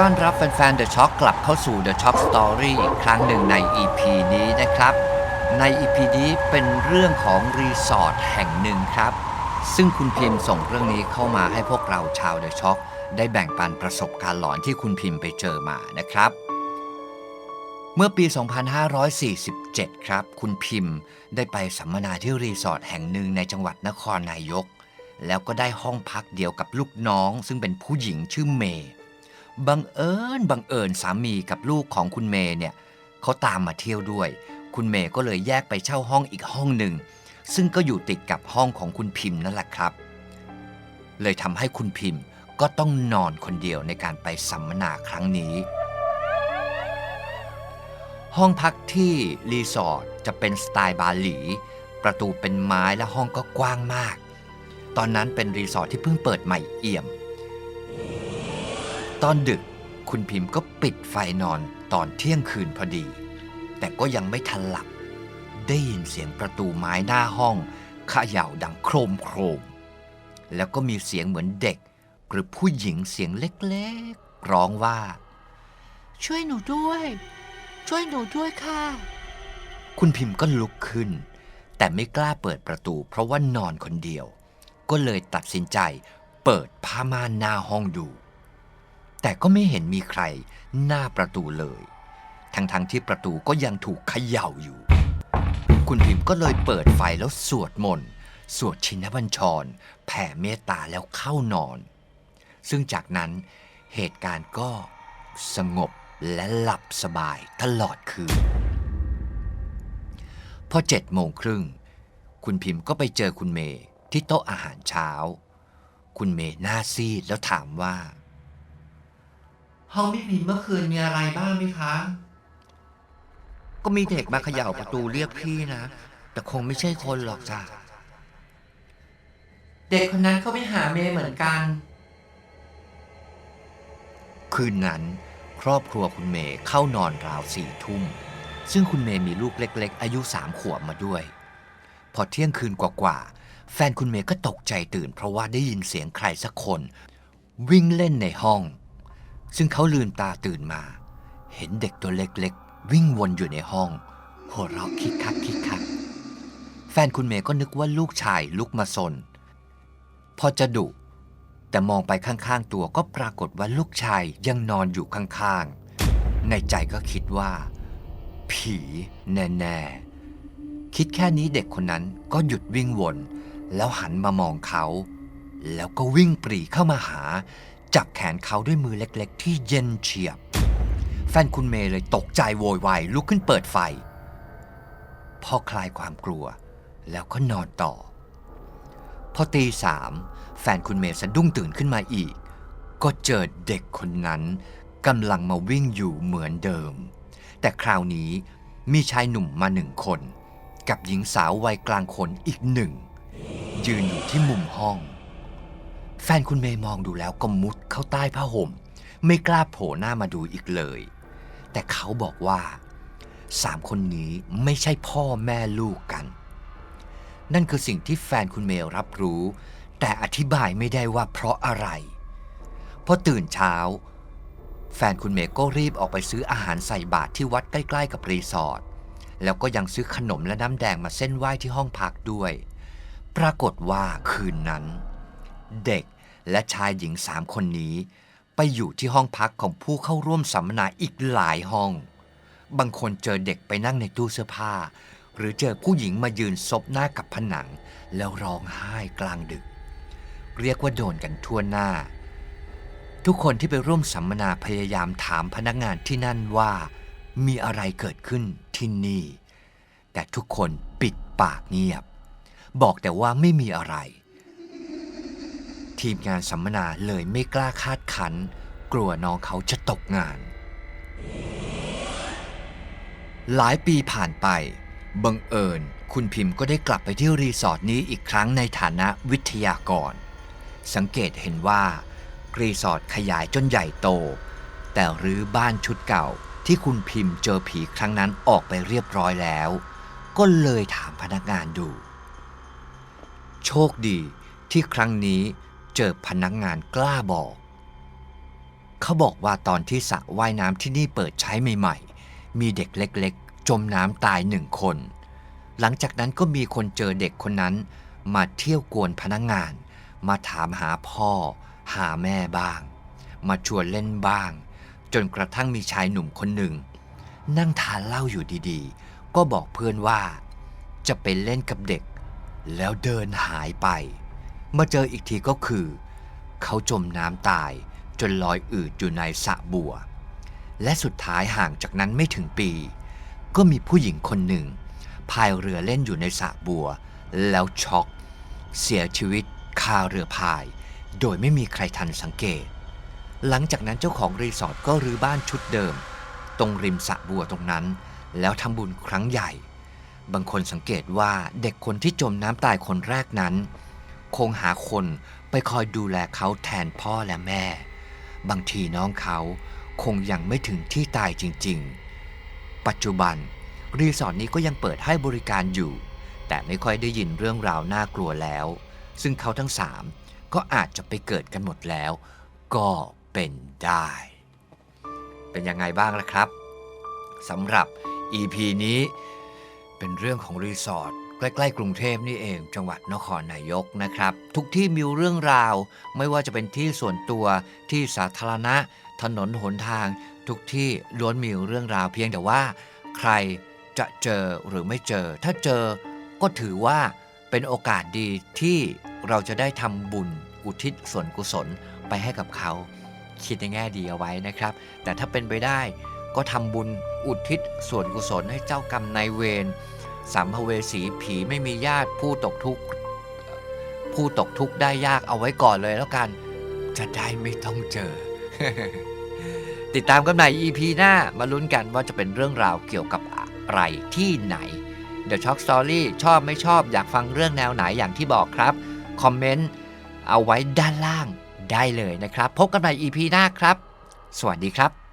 ต้อนรับแฟนๆ The Shock กลับเข้าสู่ The Shock Story อีกครั้งหนึ่งใน EP นี้นะครับ ใน EP นี้เป็นเรื่องของรีสอร์ทแห่งหนึ่งครับ ซึ่งคุณพิมพ์ส่งเรื่องนี้เข้ามาให้พวกเราชาว The Shock ได้แบ่งปันประสบการณ์หลอนที่คุณพิมพ์ไปเจอมานะครับ เมื่อปี 2547 ครับ คุณพิมพ์ได้ไปสัมมนาที่รีสอร์ทแห่งหนึ่งในจังหวัดนครนายก แล้วก็ได้ห้องพักเดียวกับลูกน้อง ซึ่งเป็นผู้หญิงชื่อเมย์ บังเอิญบังเอิญสามีกับลูกของคุณเมย์เนี่ยเขาตามมาเที่ยวด้วย คุณเมย์ก็เลยแยกไปเช่าห้องอีกห้องหนึ่ง ซึ่งก็อยู่ติดกับห้องของคุณพิมพ์นั่นแหละครับ เลยทำให้คุณพิมพ์ก็ต้องนอนคนเดียวในการไปสัมมนาครั้งนี้ ห้องพักที่รีสอร์ทจะเป็นสไตล์บาหลี ประตูเป็นไม้และห้องก็กว้างมาก ตอนนั้นเป็นรีสอร์ทที่เพิ่งเปิดใหม่เอี่ยม ตอนดึกคุณพิมพ์ก็ปิดไฟนอนตอนเที่ยงคืนพอดี แต่ก็ยังไม่ทันหลับ ได้ยินเสียงประตูไม้หน้าห้องเขย่าดังโครมโครม แล้วก็มีเสียงเหมือนเด็ก หรือผู้หญิงเสียงเล็กๆ ร้องว่า ช่วยหนูด้วย ช่วยหนูด้วยค่ะ คุณพิมพ์ก็ลุกขึ้น แต่ไม่กล้าเปิดประตู เพราะว่านอนคนเดียว ก็เลยตัดสินใจเปิดผ้าม่านหน้าห้องดู แต่ก็ไม่เห็นมีใครหน้าประตูเลย ทั้งๆทที่ประตูก็ยังถูกเขย่าอยู่ คุณพิมพ์ก็เลยเปิดไฟแล้วสวดมนต์สวดชินบัญชร แผ่เมตตาแล้วเข้านอน ซึ่งจากนั้นเหตุการณ์ก็สงบและหลับสบายตลอดคืน พอเจ็ดโมงครึ่ง คุณพิมพ์ก็ไปเจอคุณเมย์ที่โต๊ะอาหารเช้า คุณเมย์หน้าซีดแล้วถามว่า ห้องพี่พิมพ์เมื่อคืนมีอะไรบ้างไหมคะ ก็มีเด็กมาเขย่าประตูเรียกพี่นะ แต่คงไม่ใช่คนหรอกจ้ะ เด็กคนนั้นเขาไปหาเมย์เหมือนกัน คืนนั้น ครอบครัวคุณเมย์เข้านอนราวสี่ทุ่ม ซึ่งคุณเมย์มีลูกเล็ก ๆ อายุสามขวบมาด้วย พอเที่ยงคืนกว่าๆแฟนคุณเมย์ก็ตกใจตื่น เพราะว่าได้ยินเสียงใครสักคน วิ่งเล่นในห้อง ซึ่งเขาลืมตาตื่นมา เห็นเด็กตัวเล็กๆ วิ่งวนอยู่ในห้อง หัวเราะคิกคักคิกคัก แฟนคุณเมย์ก็นึกว่าลูกชายลุกมาซนพอจะดุแต่มองไปข้างๆ ตัวก็ปรากฏว่าลูกชายยังนอนอยู่ข้างๆ ในใจก็คิดว่า ผีแน่ๆ คิดแค่นี้เด็กคนนั้นก็หยุดวิ่งวน แล้วหันมามองเขา แล้วก็วิ่งปรีเข้ามาหา จับแขนเขาด้วยมือเล็กๆ ที่เย็นเฉียบ แฟนคุณเมย์เลยตกใจโวยวายลุกขึ้นเปิดไฟ พอคลายความกลัว แล้วก็นอนต่อ พอตีสามแฟนคุณเมย์สะดุ้งตื่นขึ้นมาอีก ก็เจอเด็กคนนั้นกำลังมาวิ่งอยู่เหมือนเดิม แต่คราวนี้มีชายหนุ่มมาหนึ่งคน กับหญิงสาววัยกลางคนอีกหนึ่ง ยืนอยู่ที่มุมห้อง แฟนคุณเมย์มองดูแล้วก็มุดเข้าใต้ผ้าห่ม ไม่กล้าโผล่หน้ามาดูอีกเลย แต่เขาบอกว่าสามคนนี้ไม่ใช่พ่อแม่ลูกกัน นั่นคือสิ่งที่แฟนคุณเมย์รับรู้ แต่อธิบายไม่ได้ว่าเพราะอะไรพอตื่นเช้า แฟนคุณเมย์ก็รีบออกไปซื้ออาหารใส่บาตรที่วัดใกล้ๆกับรีสอร์ทแล้วก็ยังซื้อขนมและน้ำแดงมาเส้นไหว้ที่ห้องพักด้วย ปรากฏว่าคืนนั้น เด็ก และชายหญิงสามคนนี้ ไปอยู่ที่ห้องพักของผู้เข้าร่วมสัมมนาอีกหลายห้อง บางคนเจอเด็กไปนั่งในตู้เสื้อผ้า หรือเจอผู้หญิงมายืนซบหน้ากับผนัง แล้วร้องไห้กลางดึก เรียกว่าโดนกันทั่วหน้า ทุกคนที่ไปร่วมสัมมนาพยายามถามพนักงานที่นั่นว่า มีอะไรเกิดขึ้นที่นี่ แต่ทุกคนปิดปากเงียบ บอกแต่ว่าไม่มีอะไร ทีมงานสัมมนาเลยไม่กล้าคาดคัน กลัวน้องเขาจะตกงาน หลายปีผ่านไป บังเอิญคุณพิมพ์ก็ได้กลับไปที่รีสอร์ทนี้อีกครั้งในฐานะวิทยากร สังเกตเห็นว่า รีสอร์ทขยายจนใหญ่โต แต่รื้อบ้านชุดเก่าที่คุณพิมพ์เจอผีครั้งนั้นออกไปเรียบร้อยแล้ว ก็เลยถามพนักงานดู โชคดีที่ครั้งนี้ เจอพนักงานกล้าบอก เขาบอกว่าตอนที่สระว่ายน้ำที่นี่เปิดใช้ใหม่ๆ มีเด็กเล็กๆ จมน้ำตายหนึ่งคน หลังจากนั้นก็มีคนเจอเด็กคนนั้นมาเที่ยวกวนพนักงงาน มาถามหาพ่อ หาแม่บ้าง มาชวนเล่นบ้าง จนกระทั่งมีชายหนุ่มคนหนึ่ง นั่งทานเหล้าอยู่ดีๆ ก็บอกเพื่อนว่า จะไปเล่นกับเด็ก แล้วเดินหายไป มาเจออีกทีก็คือ เขาจมน้ำตายจนลอยอืดอยู่ในสระบัว และสุดท้ายห่างจากนั้นไม่ถึงปี ก็มีผู้หญิงคนหนึ่งพายเรือเล่นอยู่ในสระบัว แล้วช็อกเสียชีวิตคาเรือพาย โดยไม่มีใครทันสังเกต หลังจากนั้นเจ้าของรีสอร์ทก็รื้อบ้านชุดเดิม ตรงริมสระบัวตรงนั้น แล้วทำบุญครั้งใหญ่ บางคนสังเกตว่าเด็กคนที่จมน้ำตายคนแรกนั้น คงหาคนไปคอยดูแลเขาแทนพ่อและแม่ บางทีน้องเขาคงยังไม่ถึงที่ตายจริง ๆ ปัจจุบัน รีสอร์ทนี้ก็ยังเปิดให้บริการอยู่ แต่ไม่ค่อยได้ยินเรื่องราวน่ากลัวแล้ว ซึ่งเขาทั้งสามก็อาจจะไปเกิดกันหมดแล้ว ก็เป็นได้ เป็นยังไงบ้างล่ะครับสำหรับ EP นี้เป็นเรื่องของรีสอร์ท ใกล้ๆกรุงเทพนี่เอง จังหวัดนครนายกนะครับ ทุกที่มีเรื่องราว ไม่ว่าจะเป็นที่ส่วนตัวที่สาธารณะ ถนนหนทาง ทุกที่ล้วนมีเรื่องราวเพียงแต่ว่า ใครจะเจอหรือไม่เจอ ถ้าเจอก็ถือว่าเป็นโอกาสดีที่เราจะได้ทำบุญอุทิศส่วนกุศลไปให้กับเขา คิดในแง่ดีเอาไว้นะครับ แต่ถ้าเป็นไปได้ก็ทำบุญอุทิศส่วนกุศลให้เจ้ากรรมนายเวร สัมภเวสีผีไม่มีญาติผู้ตกทุกข์ผู้ตกทุกข์ได้ยากเอาไว้ก่อนเลยแล้วกัน จะได้ไม่ต้องเจอ ติดตามกันใหม่ EP หน้ามาลุ้นกันว่าจะเป็นเรื่องราวเกี่ยวกับอะไรที่ไหน The Shock Story ชอบไม่ชอบอยากฟังเรื่องแนวไหนอย่างที่บอกครับ คอมเมนต์เอาไว้ด้านล่างได้เลยนะครับ พบกันใหม่ EP หน้าครับ สวัสดีครับ